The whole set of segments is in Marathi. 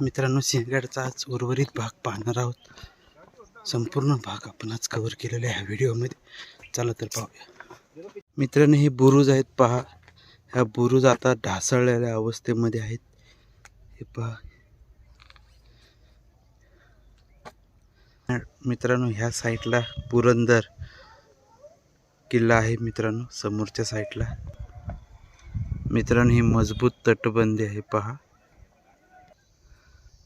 मित्रांनो सिंहगडचा आज उर्वरित भाग पाहणार आहोत. संपूर्ण भाग आपण आज कवर केलेला आहे ह्या व्हिडिओमध्ये. चला तर पाहूया. मित्रांनो हे बुरुज आहेत पहा. ह्या बुरुज आता ढासळलेल्या अवस्थेमध्ये आहेत. हे पहा. मित्रांनो ह्या साईडला पुरंदर किल्ला आहे मित्रांनो समोरच्या साईडला. मित्रांनो ही मजबूत तटबंदी आहे पहा.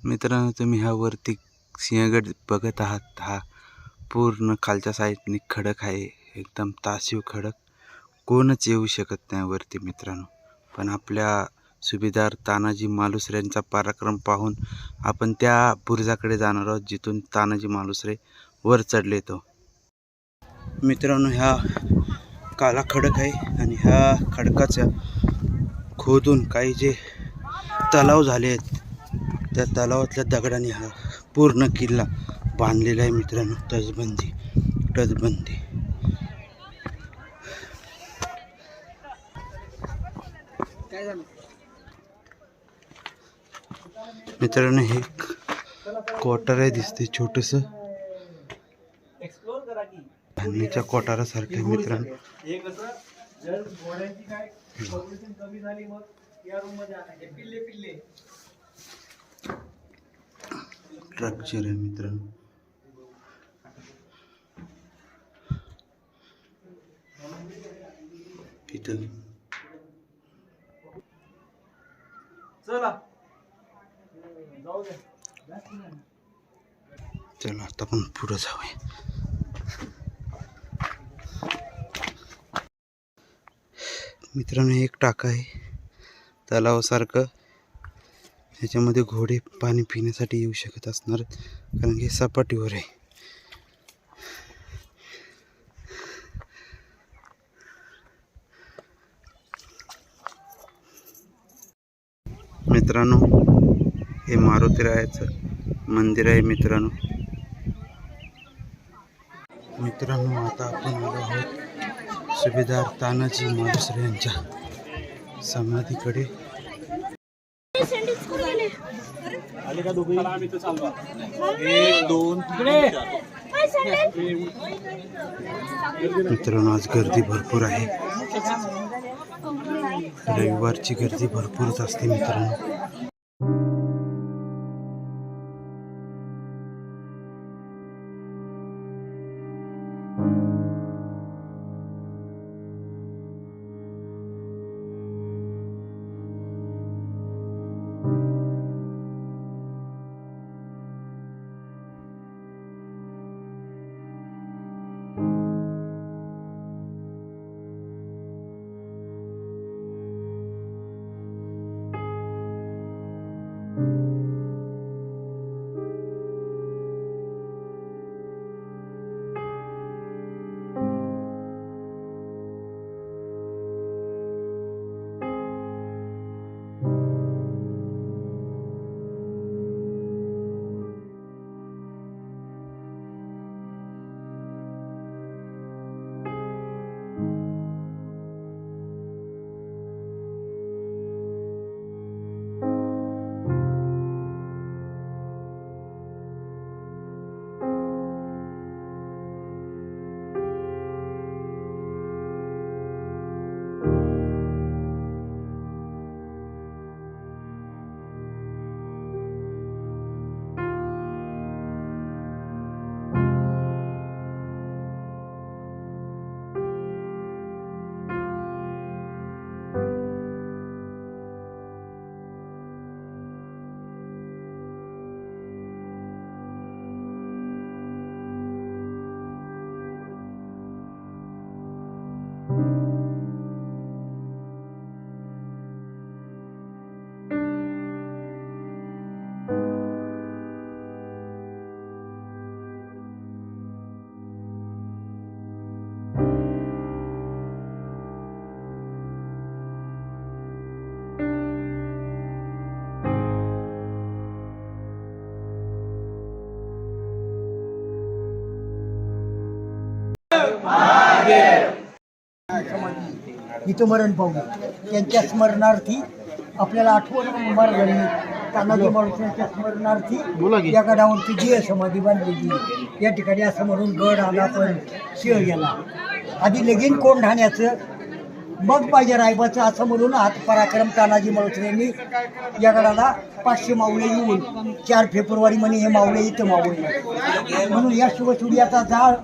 मित्रांनो तुम्ही ह्या वरती सिंहगड बघत आहात. हा पूर्ण खालच्या साईडने खडक आहे. एकदम तासीव खडक. कोणच येऊ शकत नाही वरती मित्रांनो. पण आपल्या सुभेदार तानाजी मालुसऱ्यांचा पराक्रम पाहून आपण त्या बुरुजाकडे जाणार आहोत जिथून तानाजी मालुसरे वर चढले तो. मित्रांनो ह्या काला खडक आहे आणि ह्या खडकाच्या खोदून काही जे तलाव झाले आहेत त्या तलावातल्या दगडाने हा पूर्ण किल्ला बांधलेला आहे मित्रांनो. तजबंदी तजबंदी. मित्रांनो हे क्वार्टर आहे दिसते छोटस. धान्याच्या कोटारासारखं आहे मित्रांनो हे कसं जर घोड्यांची काय पॉप्युलेशन कमी झाली मग या रूममध्ये आणायचे पिल्ले पिल्ले स्ट्रक्चर आहे मित्रांनो. इथं. चला आता आपण पुढं जाऊया. मित्रांनो एक टाका आहे. तलावासारखं. ह्याच्यामध्ये घोडे पाणी पिण्यासाठी येऊ शकत असणार कारण की सपाटीवर आहे. मित्रांनो हे मारुतीरायाचं मंदिर आहे मित्रांनो. मित्रांनो आता आपण आलो आहोत सुभेदार तानाजी मालुसरे यांच्या समाधीकडे. आले का दोघे आम्ही तर चालवा एक दोन मित्रांनो आज गर्दी भरपूर आहे. रविवारची गर्दी भरपूरच असते मित्रांनो. इथं मरण पावले त्यांच्या स्मरणार्थी आपल्याला आठवण मार्गाने तानाजी माणसाच्या स्मरणार्थी. या गडावरती जी समाधी बांधलेली. या ठिकाणी असं म्हणून गड आला पण शिळ गेला. आधी लगीन कोण ढाण्याचं मग पाहिजे रायबाचं. असं म्हणून हात पराक्रम तानाजी यांनी या गडाला पाचशे मावळे येऊन चार फेब्रुवारी म्हणे हे मावळे इथं मावळे म्हणून या शिवसूर्याचा जाळ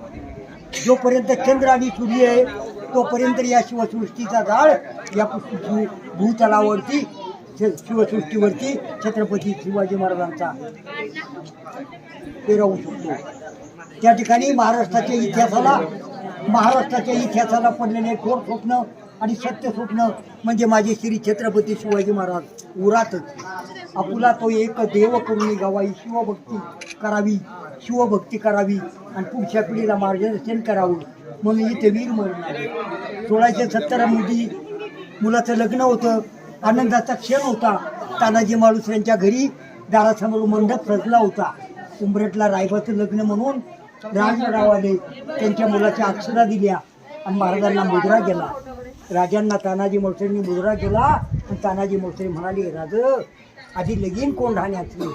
जोपर्यंत चंद्र आणि सूर्य आहे तोपर्यंत या शिवसृष्टीचा जाळ या पुष्टी भूतलावरती शिवसृष्टीवरती छत्रपती शिवाजी महाराजांचा ते राहू शकतो. त्या ठिकाणी महाराष्ट्राच्या इतिहासाला महाराष्ट्राच्या इतिहासाला पडलेले एक थोर स्वप्न आणि सत्य स्वप्न म्हणजे माझे श्री छत्रपती शिवाजी महाराज उरातच. आपुला तो एक देव करून गावाई शिवभक्ती करावी शिवभक्ती करावी आणि पुढच्या पिढीला मार्गदर्शन करावं. म्हणून इथे वीर मरण आले सोळाशे सत्तरमध्ये मुलाचं लग्न होतं आनंदाचा क्षण होता. तानाजी माळुस यांच्या घरी दारासमोर मंडप सजला होता. उंबरटला रायबाचं लग्न म्हणून राजगडावाले त्यांच्या मुलाच्या अक्षरा दिल्या आणि महाराजांना मुजरा गेला राजांना तानाजी मोळसेंनी मुजरा केला आणि तानाजी मोळसे म्हणाले राज आधी लगीन कोण राहण्याची?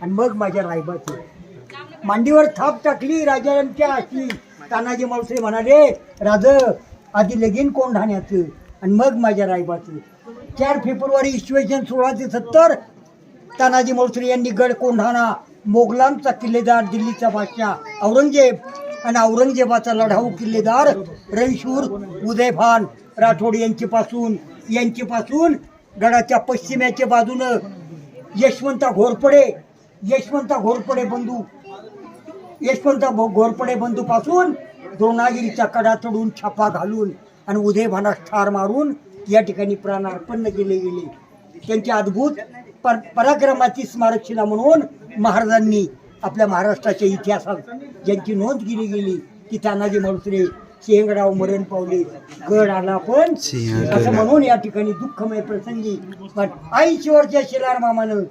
आणि मग माझ्या रायबाची. मांडीवर थाप टाकली राजांच्या अशी तानाजी मावसे म्हणाले राज आधी लगीन कोण राहण्याचं आणि मग माझ्या रायबाचं. चार फेब्रुवारी इसवी सन सोळाशे सत्तर तानाजी मावसरे यांनी गड कोंढाणा मोगलांचा किल्लेदार दिल्लीचा बादशाह औरंगजेब आणि औरंगजेबाचा लढाऊ किल्लेदार रणशूर उदयभान राठोड यांच्यापासून यांच्यापासून गडाच्या पश्चिमेच्या बाजूनं यशवंता घोरपडे यशवंता घोरपडे बंधू यशवंत घोरपडे बंधूपासून द्रोणागिरीचा कडा चढून छापा घालून आणि उदयभानास ठार मारून या ठिकाणी प्राणार्पण केले गेले त्यांच्या अद्भुत पर पराक्रमाची स्मारकशिला म्हणून महाराजांनी आपल्या महाराष्ट्राच्या इतिहासात ज्यांची नोंद केली गेली ती तानाजी मालुसरे सिंहगडाव मरण पावले गड आला पण. असं म्हणून या ठिकाणी दुःखमय प्रसंगी पण ऐंशीवरच्या शिलार मामानं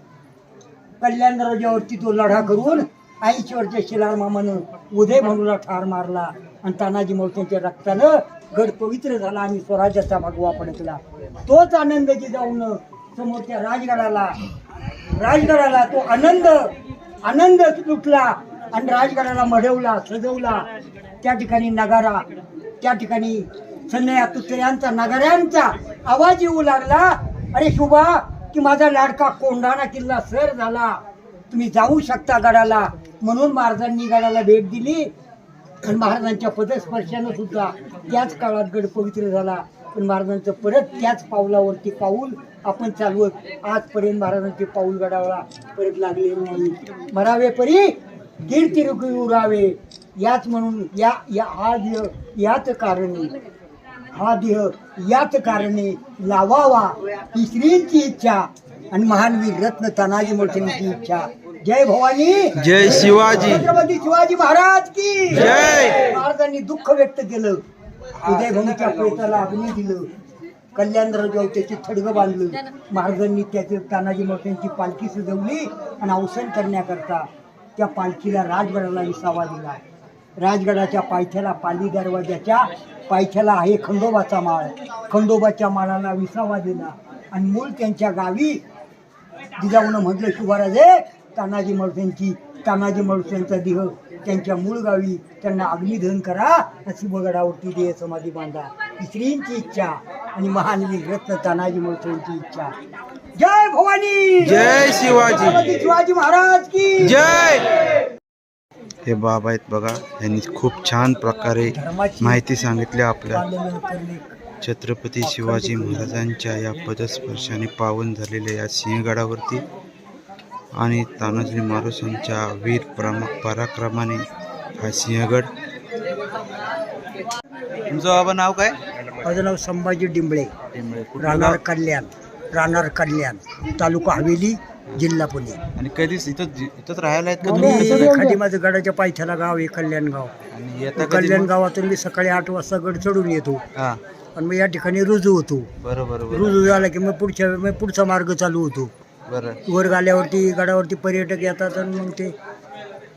कल्याण दरवाज्यावरती तो लढा करून ऐंशी वर्षाच्या शिलार मामानं उदय म्हणूला ठार मारला. आणि तानाजी मोर्चांच्या रक्तानं गड पवित्र झाला आणि स्वराज्याचा भगवा पडकला. तोच आनंद जाऊन समोरच्या राजगडाला राजगडाला तो आनंद आनंद लुटला आणि राजगडाला मढवला सजवला. त्या ठिकाणी नगारा त्या ठिकाणी सन्या तुतऱ्यांचा नगाऱ्यांचा आवाज येऊ लागला. अरे शुभा की माझा लाडका कोंढाणा किल्ला सर झाला. तुम्ही जाऊ शकता गडाला. म्हणून महाराजांनी गडाला भेट दिली. आणि महाराजांच्या पदस्पर्शानं सुद्धा त्याच काळात गड पवित्र झाला. पण महाराजांचं परत त्याच पावलावरती पाऊल आपण चालवत आजपर्यंत महाराजांचे पाऊल गडावला परत लागले नाही. मरावे परी कीर्ती उरावे. याच म्हणून या या हा देह याच कारणे. हा देह याच कारणे लावावा. ही श्रींची इच्छा. आणि महानवीर रत्न तानाजी मोठ्यांची इच्छा. जय भवानी. जय शिवाजी. छत्रपती शिवाजी महाराज की. जय. महाराजांनी दुःख व्यक्त केलं. उदयभूमीच्या प्रेताला अग्नी दिलं. कल्याण राजावर त्याची थडगं बांधलं. महाराजांनी त्याचे तानाजी मोठ्यांची पालखी सजवली आणि अवसान करण्याकरता त्या पालखीला राजगडाला विसावा दिला. राजगडाच्या पायथ्याला पाली दरवाजाच्या पायथ्याला आहे खंडोबाचा माळ. खंडोबाच्या माळाला विसावा दिला. आणि मूळ त्यांच्या गावी जिजाऊन म्हटलं शिवराजे तानाजी मळसेंची तानाजी मळसेंचा देह त्यांच्या मूळ गावी त्यांना अग्निधन करा अशी बगडावरती देह समाधी बांधा. श्रींची इच्छा आणि महानवीर रत्न तानाजी मळसेंची इच्छा. जय भवानी! जय शिवाजी! शिवाजी महाराज की! जय! हे बाबा आहेत बघा यांनी खूप छान प्रकारे माहिती सांगितली आपल्या छत्रपती शिवाजी महाराजांच्या या पदस्पर्शाने पावन झालेल्या या सिंहगडावरती आणि तानाजी मारुसांच्या वीर प्रमा पराक्रमाने हा सिंहगड. तुमचं बाबा नाव काय? माझं नाव संभाजी डिंबळे. राहणार कल्याण. राहणार कल्याण. तालुका हवेली जिल्हा पुणे. आणि कधीच इथं इथंच राहायला आहेत का तुम्ही? खाली माझं गडाच्या पायथ्याला गाव आहे कल्याण गाव. आणि येता कधी कल्याण मग? गावातून मी सकाळी आठ वाजता गड चढून येतो. हा. आणि मग या ठिकाणी रुजू होतो. बरोबर बरोबर. रुजू झाला की मग पुढच्या मग पुढचा मार्ग चालू होतो. बरं. वर गाल्यावरती गडावरती पर्यटक येतात आणि मग ते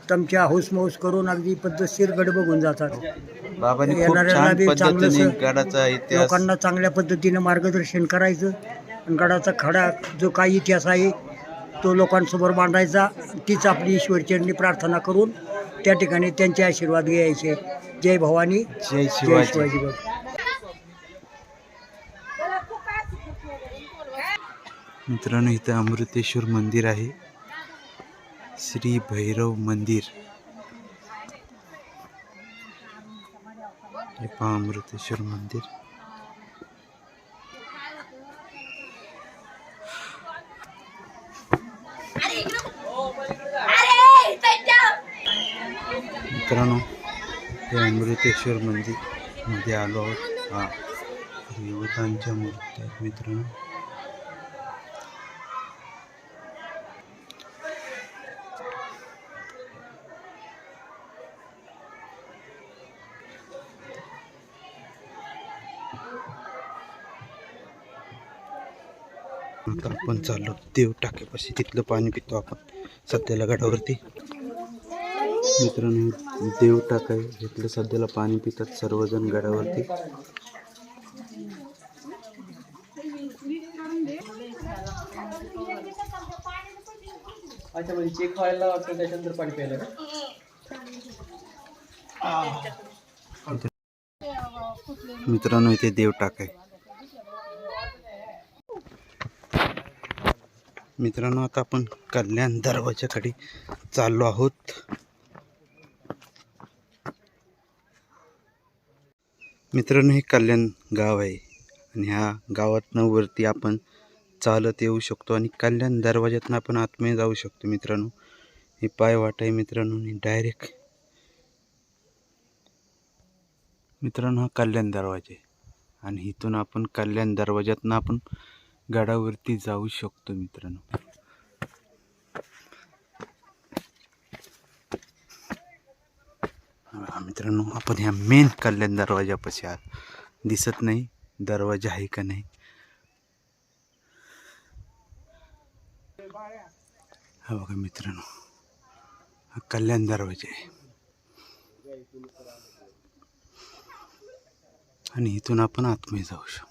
तमच्या हौसमौस करून अगदी पद्धतशीर गड बघून जातात. बाबांनी खूप येणाऱ्याला छान बी पद्धतीने चांगलंसं गडाचा इतिहास लोकांना चांगल्या पद्धतीनं मार्गदर्शन करायचं आणि गडाचा खडा जो काही इतिहास आहे तो लोकांसमोर मांडायचा तीच आपली ईश्वरचरणी प्रार्थना करून त्या ठिकाणी त्यांचे आशीर्वाद घ्यायचे. जय भवानी. जय जय शिवाजी. शिवाजी. मित्रांनो इथं अमृतेश्वर मंदिर आहे. श्री भैरव मंदिर. हे पहा अमृतेश्वर मंदिर. मित्रांनो हे अमृतेश्वर मंदिरमध्ये आलो आहोत. हा देवतांच्या मूर्ती आहेत मित्रांनो. आपण चाललो देव टाकेपाशी तिथलं पाणी पितो आपण. सध्याला गडावरती. मित्रांनो देव टाक आहे इथलं सध्याला पाणी पितात सर्वजण गडावरती. अच्छा म्हणजे चेक व्हायला वाटतं त्याच्यानंतर पाणी प्यायला का? मित्रांनो इथे देव टाक मित्रांनो आता आपण कल्याण दरवाजाकडे चाललो आहोत. मित्रांनो हे कल्याण गाव आहे आणि ह्या गावातनं वरती आपण चालत येऊ शकतो आणि कल्याण दरवाज्यातनं आपण आतमध्ये जाऊ शकतो मित्रांनो. हे पाय वाट आहे मित्रांनो आणि डायरेक्ट मित्रांनो हा कल्याण दरवाजा आहे आणि इथून आपण कल्याण दरवाज्यातनं आपण गडावरती जाऊ शकतो मित्रांनो. मित्रांनो आपण ह्या मेन कल्याण दरवाजापाशी आहात. दिसत नाही दरवाजा आहे का नाही? हा बघा मित्रांनो हा कल्याण दरवाजा आहे. आणि इथून आपण आतमध्ये जाऊ शकतो.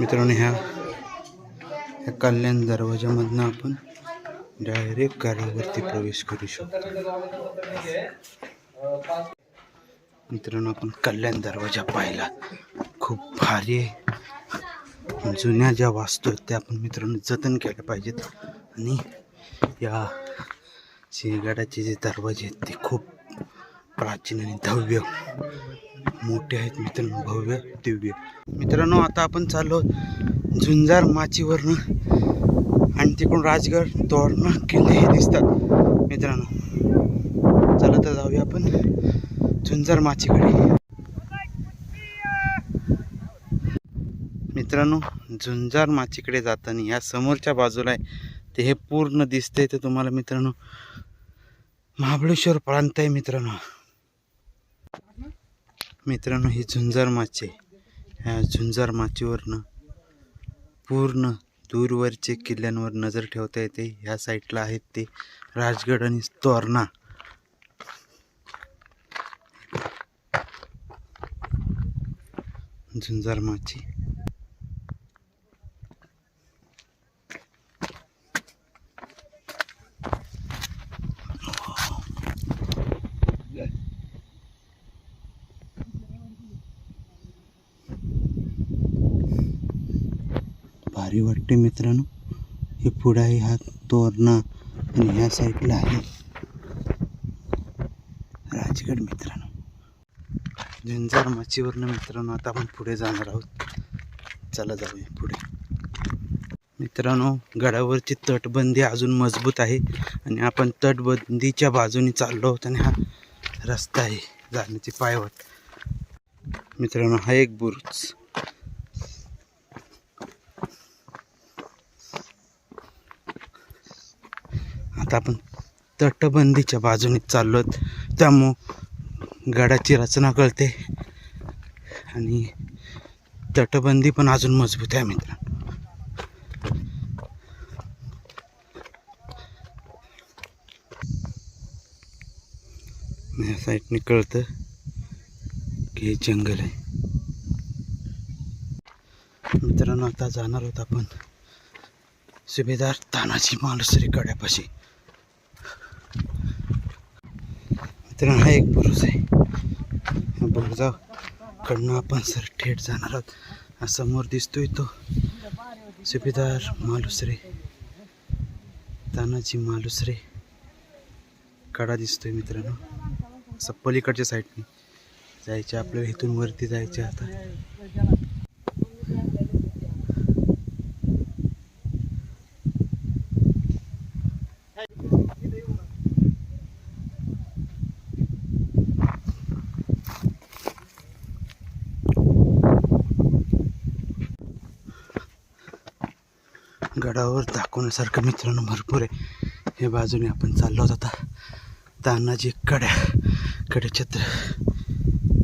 मित्रांनो ह्या ह्या कल्याण दरवाजामधनं आपण डायरेक्ट गाडीवरती प्रवेश करू शकतो. मित्रांनो आपण कल्याण दरवाजा पाहिला. खूप भारी आहे. जुन्या ज्या वास्तू आहेत त्या आपण मित्रांनो जतन केल्या पाहिजेत. आणि या सिंहगडाचे जे दरवाजे आहेत ते खूप प्राचीन आणि भव्य. मोठे आहेत मित्रांनो भव्य दिव्य. मित्रांनो आता आपण चाललो झुंजार माचीवरनं आणि तिकडून राजगड तोरणं किल्ले हे दिसतात. मित्रांनो चला तर जाऊया आपण झुंजार माचीकडे. मित्रांनो झुंजार माचीकडे जाताना या समोरच्या बाजूला आहे. ते हे पूर्ण दिसतंय ते तुम्हाला मित्रांनो. महाबळेश्वर प्रांत आहे मित्रांनो. मित्रांनो ही झुंजार माची ह्या झुंजार माचीवरनं पूर्ण दूरवरचे किल्ल्यांवर नजर ठेवता येते. ह्या साईडला आहेत ते राजगड आणि तोरणा. झुंजार माची. भारी वाटते मित्रांनो. हे पुढे आहे हा तोरणा आणि या साईडला आहे. राजगड मित्रांनो. झंजार मच्छीवरनं मित्रांनो आता आपण पुढे जाणार आहोत. चला जाऊया पुढे. मित्रांनो गडावरची तटबंदी अजून मजबूत आहे आणि आपण तटबंदीच्या बाजूने चाललो आहोत आणि हा रस्ता आहे जाण्याची पायवाट. मित्रांनो हा एक बुरुज. आता आपण तटबंदीच्या बाजूने चाललो त्यामुळं गडाची रचना कळते. आणि तटबंदी पण अजून मजबूत आहे मित्रांनो या साईडने कळतं की हे जंगल आहे. मित्रांनो आता जाणार आहोत आपण सुभेदार तानाजी मालुसरी कड्यापाशी मित्रांनो हा एक बुरुज आहे. या बुरुजाकडनं आपण सर थेट जाणार आहोत. हा समोर दिसतोय तो सुभेदार मालुसरे. तानाजी मालुसरे. कडा दिसतोय मित्रांनो. असं पलीकडच्या साईडने जायचे आपल्याला इथून वरती जायचे आता. बघण्यासारखं मित्रांनो भरपूर आहे. हे बाजूने आपण चाललो होत आता. तानाजी कड्या कडेछत्र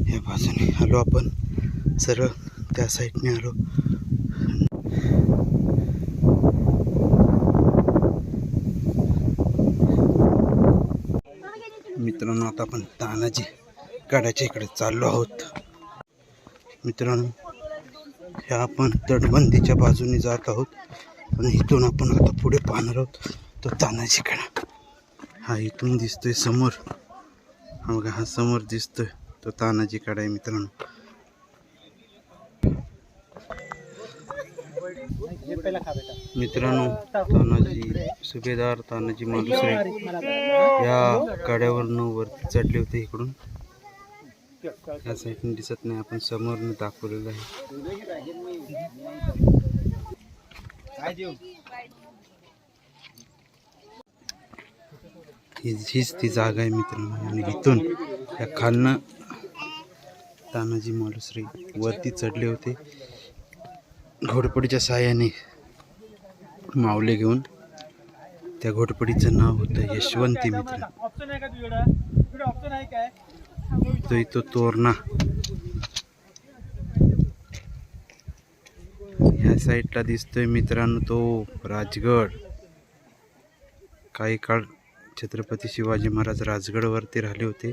या बाजूने आलो आपण. सरळ त्या साईडने आलो. मित्रांनो आता आपण तानाजी कड्याच्या इकडे चाललो आहोत. मित्रांनो ह्या आपण तटबंदीच्या बाजूने जात आहोत. आणि इथून आपण आता पुढे पाहणार आहोत तो तानाजी कडा हा इथून दिसतोय समोर. हा बघा हा समोर दिसतोय तो तानाजी कडा आहे मित्रांनो. मित्रांनो तानाजी सुभेदार तानाजी मालुसरे या कड्यावरनं वरती चढले होते इकडून. या साईडने दिसत नाही आपण समोरनं दाखवलेलं आहे. हीच ती जागा आहे मित्रांनो. आणि इथून या खालनं तानाजी मालुसरे वरती चढले होते. घोडपडीच्या साहाय्याने मावले घेऊन त्या घोडपडीचं नाव होतं यशवंती मित्र. तो इथं तोरणा. ह्या साईडला दिसतोय मित्रांनो तो राजगड. काही काळ छत्रपती शिवाजी महाराज राजगडवरती राहिले होते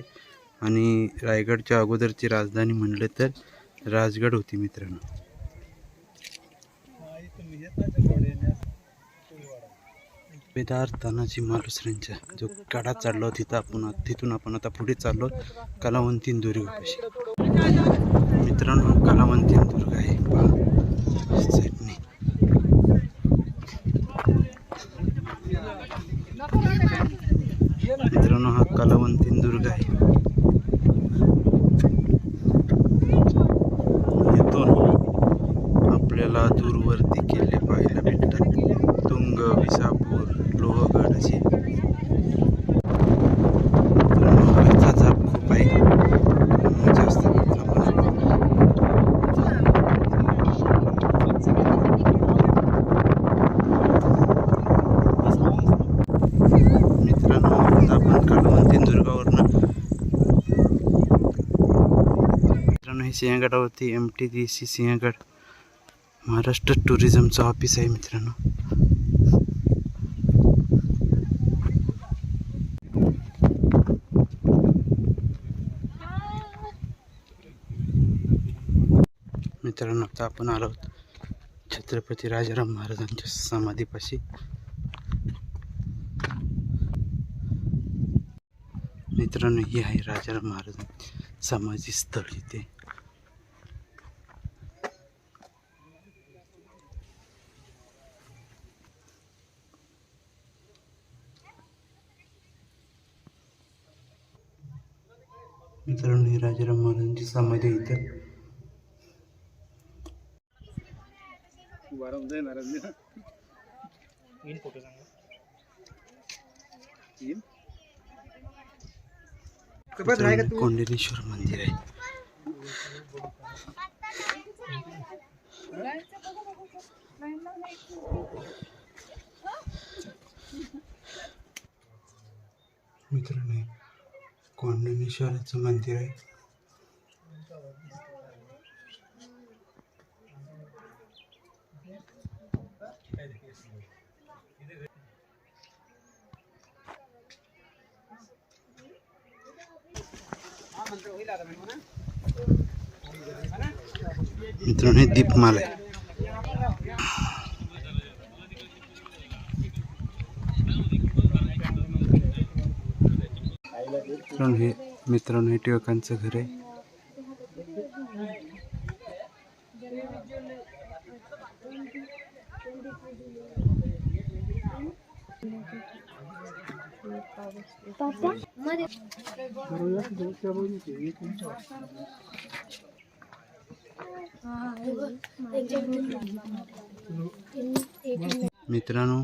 आणि रायगडच्या अगोदरची राजधानी म्हणलं तर राजगड होती मित्रांनो. बेदार तानाजी मालुसऱ्यांच्या जो कडा चाललो तिथं आपण तिथून आपण आता पुढे चाललो. कलावंतीन दुर्गपाशी मित्रांनो कलावंतीन दुर्ग आहे. पहा. मित्रांनो हा कलावंतीन दुर्ग आहे. इथून आपल्याला दूरवरती किल्ले पाहायला भेटतात तुंग विसापूर लोहगड असे मित्रांनो, हवेचा झाप खूप आहे मजा असते मित्रांनो. मित्रांनो आता आपण कालवंती दुर्गावरनं मित्रांनो हे सिंहगडावरती M T D C Sinhagad. Maharashtra टुरिझमचं office आहे मित्रांनो. मित्रांनो आता आपण आलो आहोत छत्रपती राजाराम महाराजांच्या समाधीपाशी. मित्रांनो ही आहे राजाराम महाराजांची समाधी स्थळ इथे. मित्रांनो ही राजाराम महाराजांची समाधी इथं. मित्रांनो, कोंडेश्वर मंदिर आहे. मित्रांनो हे कोंडणेश्वराचं मंदिर आहे मित्रांनो हे दीपमाल आहे मित्रांनो हे मित्रांनो हे टिळकांचं घर आहे. मित्रांनो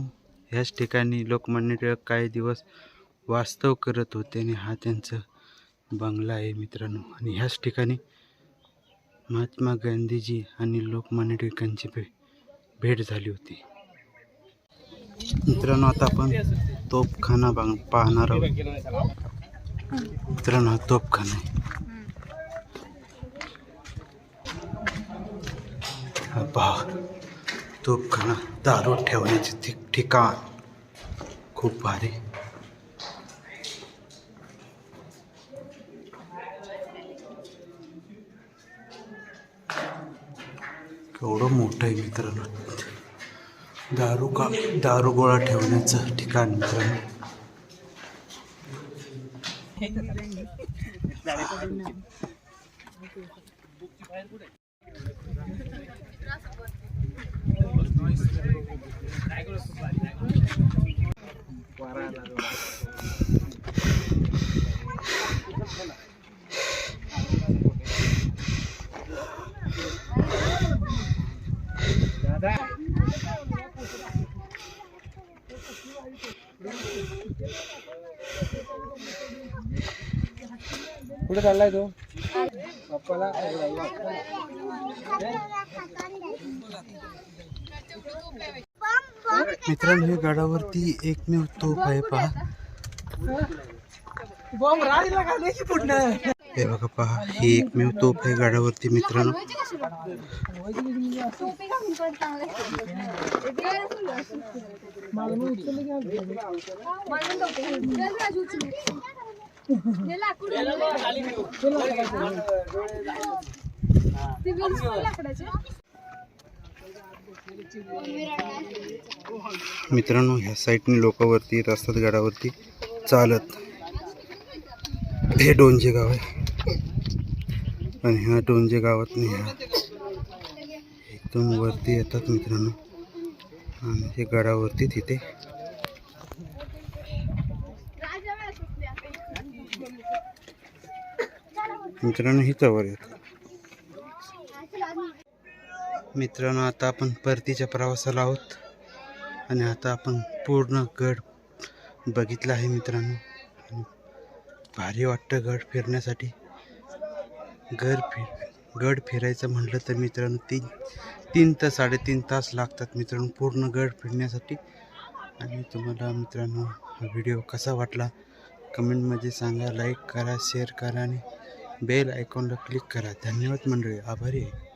ह्याच ठिकाणी लोकमान्य टिळक काही दिवस वास्तव करत होते आणि हा त्यांचा बंगला आहे मित्रांनो. आणि ह्याच ठिकाणी महात्मा गांधीजी आणि लोकमान्य टिळकांची भे भेट झाली होती. मित्रांनो आता आपण तोपखाना बांग पाहणार आहोत. मित्रांनो हा तोपखाना आहे. हा पहा तोपखाना दारू ठेवण्याचे ठिक ठिकाण. खूप भारी. केवढं मोठं आहे मित्रांनो. दारू का दारू गोळा ठेवण्याचं ठिकाण मित्रांनो. कुठे चाललाय तो बाप्पाला मित्रांनो हे गडावरती एकमेव तोफ आहे पहा. बॉम्ब राडीला घालायची पुढनं हे बघा पहा ही एकमेव तोफ आहे गडावरती मित्रांनो. मित्रांनो ह्या साईडने लोक वरती येत असतात गडावरती चालत हे डोंजे गाव आहे. आणि ह्या डोंजे गावात ह्या इथून वरती येतात मित्रांनो. आणि हे गडावरती तिथे मित्रांनो ही चवर येते मित्रांनो आता आपण परतीच्या प्रवासाला आहोत. आणि आता आपण पूर्ण गड बघितला आहे मित्रांनो. भारी वाटतं गड फिरण्यासाठी. गड फिर गड फिरायचं म्हटलं तर मित्रांनो तीन तीन ते साडेतीन तास लागतात मित्रांनो पूर्ण गड फिरण्यासाठी. आणि तुम्हाला मित्रांनो हा व्हिडिओ कसा वाटला? कमेंटमध्ये सांगा लाईक करा शेअर करा आणि बेल आयकॉनला क्लिक करा. धन्यवाद मंडळी. आभारी आहे.